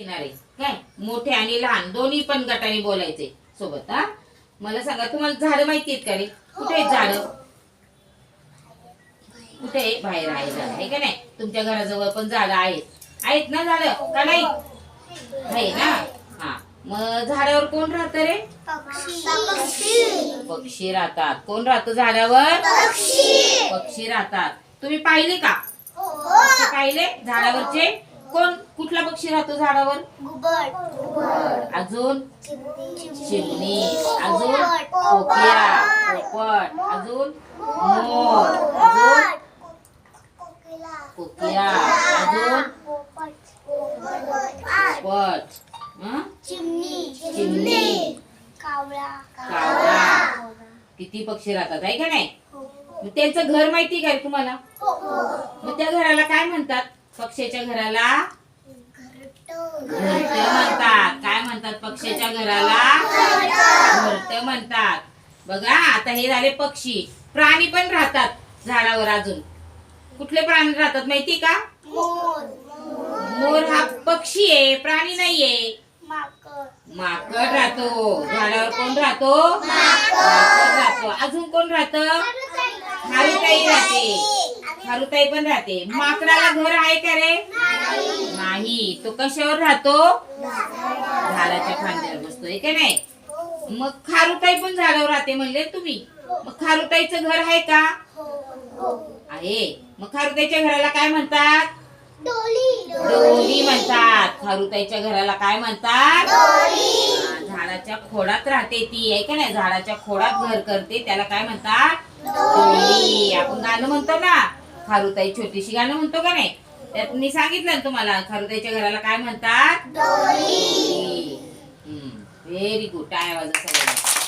काय? मोठे आणि लहान दोन्ही पण गटाने बोलायचे सोबत हा? मला सांगा तुम्हाला झाडं माहिती आहेत का रे? कुठे झाडं? कुठे? बाहेर आहे झाड आहे का नाही? तुमच्या घराजवळ पण झाडं आहेत. आहेत ना झाडं? का नाही? आहे ना? हा. मग झाडावर कोण राहतं रे? पक्षी राहतात. कोण राहतं झाडावर? पक्षी. राहतात. तुम्ही पाहिले का? पक्षी पाहिले? झाडावरचे? कोण? कुठला पक्षी राहतो झाडावर? अजून? चिमणी. अजून? कोकिळा पोपट अजून? मोर. अजून? कोकिळा अजून? पोपट हं? चिमणी. कावळा. कावळा. किती पक्षी राहतात आहे का नाही? मग त्यांचं घर माहिती काय तुम्हाला? मग त्या घराला काय म्हणतात? पक्ष्याच्या घराला? घरट म्हणतात. काय म्हणतात पक्ष्याच्या घराला? घरट म्हणतात. बघा आता हे झाले पक्षी. प्राणी पण राहतात झाडावर अजून. कुठले प्राणी राहतात माहिती का? मोर हा पक्षी आहे प्राणी नाहीये. माकड राहतो. झाडावर कोण राहतो? माकड राहतो. अजून कोण राहत? खारुताई राहते. खारुताई पण राहते. माकडाला घर आहे का रे? नाही. तो कशावर राहतो? झाडाच्या फांद्यावर बसतोय का नाही? मग खारुताई पण झाडावर राहते म्हणले तुम्ही. मग खारुताईचं घर आहे का? आहे. मग खारुताईच्या घराला काय म्हणतात? डोली. म्हणतात. खारुताईच्या घराला काय म्हणतात? झाडाच्या खोडात राहते ती आहे का नाही? झाडाच्या खोडात घर करते त्याला काय म्हणतात? डोली. आपण गाणं म्हणतो ना खारुताई छोटीशी गाणं म्हणतो का नाही? त्यात मी सांगितलं ना तुम्हाला खारुताईच्या घराला काय म्हणतात? व्हेरी गुड वाजवा सगळ्यांना.